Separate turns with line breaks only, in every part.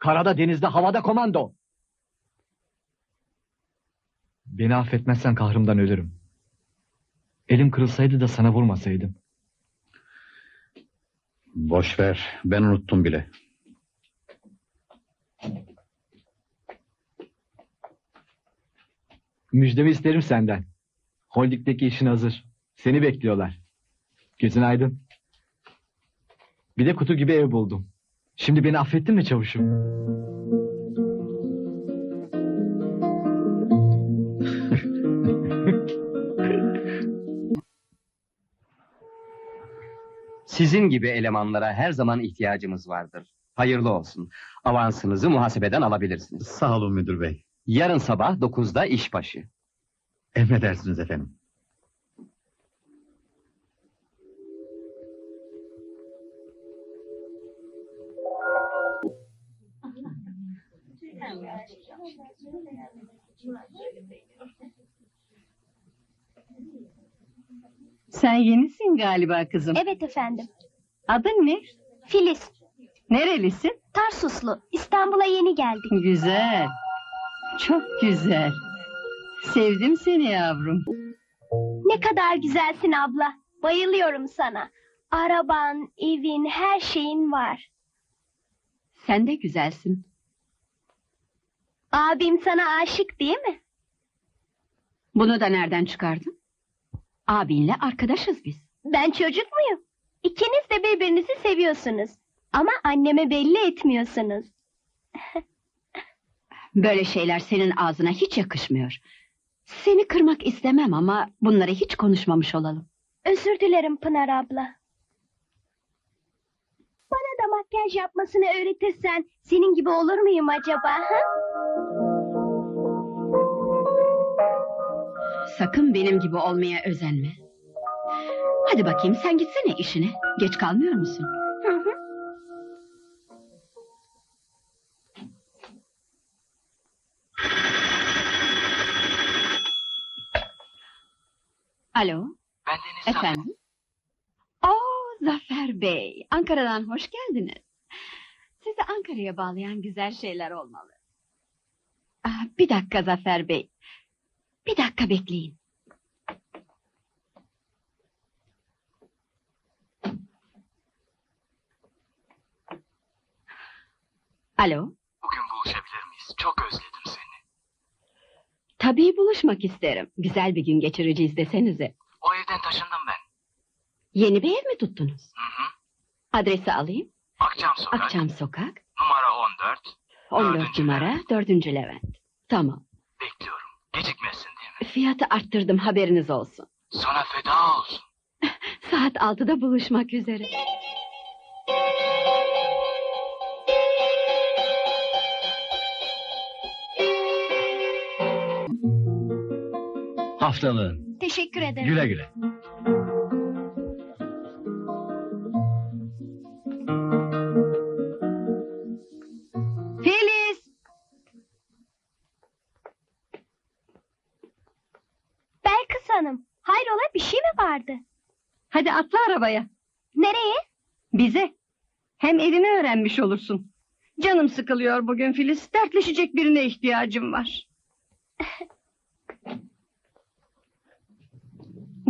Karada, denizde, havada komando. Beni affetmezsen kahrımdan ölürüm. Elim kırılsaydı da sana vurmasaydım.
Boş ver. Ben unuttum bile.
Müjdemi isterim senden. Holding'deki işin hazır. Seni bekliyorlar. Gözün aydın. Bir de kutu gibi ev buldum. Şimdi beni affettin mi çavuşum?
Sizin gibi elemanlara her zaman ihtiyacımız vardır. Hayırlı olsun. Avansınızı muhasebeden alabilirsiniz.
Sağ olun müdür bey.
Yarın sabah 9'da işbaşı.
Emredersiniz efendim.
Sen yenisin galiba kızım.
Evet efendim.
Adın ne?
Filiz,
Nerelisin?
Tarsuslu. İstanbul'a yeni geldik.
Güzel. Çok güzel. Sevdim seni yavrum.
Ne kadar güzelsin abla. Bayılıyorum sana. Araban, evin, her şeyin var.
Sen de güzelsin.
Abim sana aşık değil mi?
Bunu da nereden çıkardın? Abinle arkadaşız biz.
Ben çocuk muyum? İkiniz de birbirinizi seviyorsunuz. Ama anneme belli etmiyorsunuz.
Böyle şeyler senin ağzına hiç yakışmıyor. Seni kırmak istemem ama bunları hiç konuşmamış olalım.
Özür dilerim Pınar abla. Bana da makyaj yapmasını öğretirsen senin gibi olur muyum acaba? Ha?
Sakın benim gibi olmaya özenme. Hadi bakayım sen gitsene işine. Geç kalmıyor musun?
Hı hı.
Alo.
Ben Deniz Zafer.
Efendim? Oo Zafer Bey, Ankara'dan hoş geldiniz. Sizi Ankara'ya bağlayan güzel şeyler olmalı. Ah, bir dakika Zafer Bey. Bir dakika bekleyin. Alo,
Bugün buluşabilir miyiz? Çok özledim seni.
tabii buluşmak isterim. Güzel bir gün geçireceğiz desenize.
O evden taşındım ben.
Yeni bir ev mi tuttunuz?
Hı hı.
Adresi alayım.
Akçam Sokak.
Akçam Sokak,
Numara 14.
14
Dördüncü
numara, 4. Levent. Tamam.
Bekliyorum. Mi?
Fiyatı arttırdım haberiniz olsun.
Sana feda olsun.
Saat 6'da buluşmak üzere.
Haftalığın.
Teşekkür ederim.
Güle güle.
Vardı?
Hadi atla arabaya.
Nereye?
Bize. Hem evimi öğrenmiş olursun. Canım sıkılıyor bugün Filiz. Dertleşecek birine ihtiyacım var.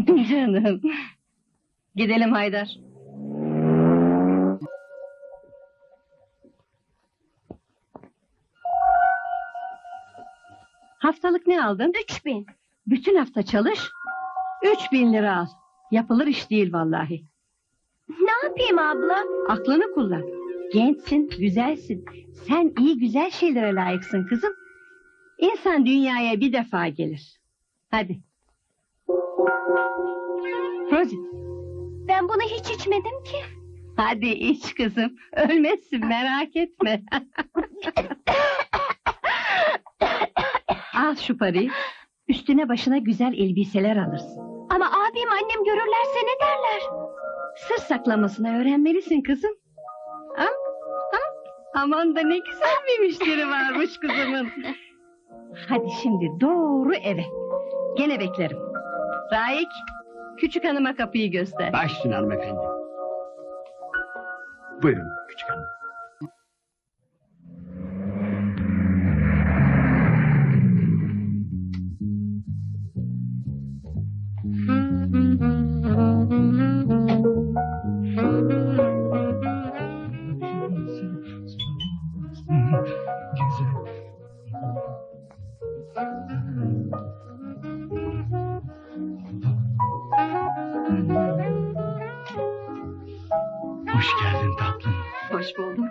Canım. Gidelim Haydar. Haftalık ne aldın?
Üç bin.
Bütün hafta çalış. Üç bin lira al. Yapılır iş değil vallahi.
Ne yapayım abla?
Aklını kullan. Gençsin, güzelsin. Sen iyi güzel şeylere layıksın kızım. İnsan dünyaya bir defa gelir. Hadi. Rosie,
Ben bunu hiç içmedim ki.
hadi iç kızım. Ölmezsin merak etme. Al şu parayı. Üstüne başına güzel elbiseler alırsın.
Ama abim annem görürlerse ne derler?
Sır saklamasını öğrenmelisin kızım. Ha? Ha? Aman da ne güzel bir müşteri varmış kızımın. Hadi şimdi doğru eve. Gene beklerim. Raik, küçük hanıma kapıyı göster.
Başsın hanımefendi. Buyurun küçük hanım. Hoş geldin tatlım.
Hoş bulduk.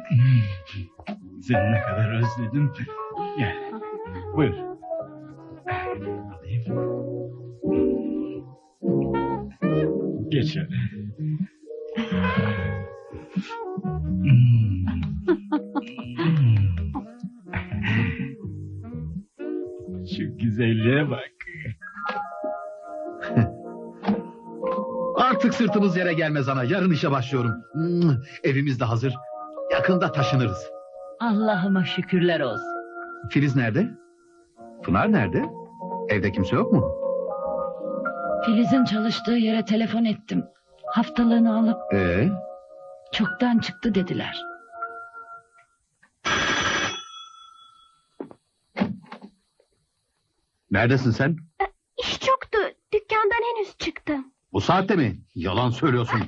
Seni ne kadar özledim. Gel. Buyur. Alayım. Geç şöyle. Hmm. Şu güzelliğe bak. Artık sırtımız yere gelmez ana. Yarın işe başlıyorum. Hmm, Evimiz de hazır. Yakında taşınırız.
Allah'ıma şükürler olsun.
Filiz nerede? Pınar nerede? Evde kimse yok mu?
Filiz'in çalıştığı yere telefon ettim. Haftalığını alıp
Ee,
çoktan çıktı dediler.
neredesin sen?
İş
Bu saatte mi? Yalan söylüyorsun.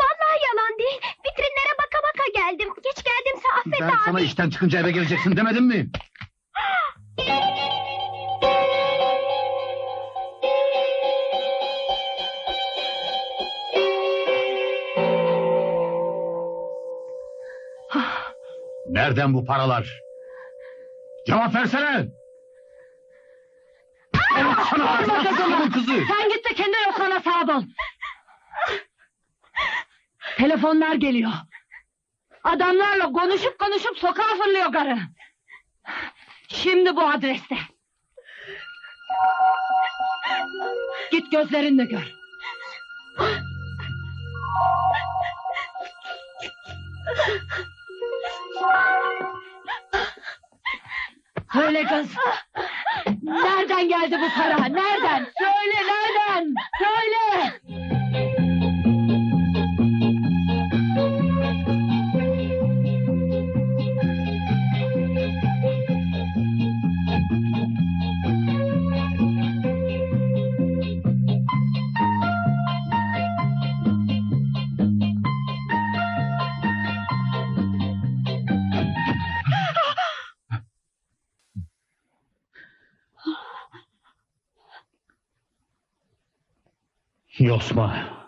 Vallahi yalan değil. Vitrinlere baka baka geldim. Geç geldimse affet
Ben
abi.
sana işten çıkınca eve geleceksin demedim mi? Nereden bu paralar? Cevap versene! Sana bu kızı!
Sen git de kendi yokana sahip ol. Telefonlar geliyor. Adamlarla konuşup konuşup sokağa fırlıyor karı. Şimdi bu adreste. Git gözlerinle gör. Söyle kız. Nereden geldi bu para? Nereden? Söyle nereden? Söyle.
your smile.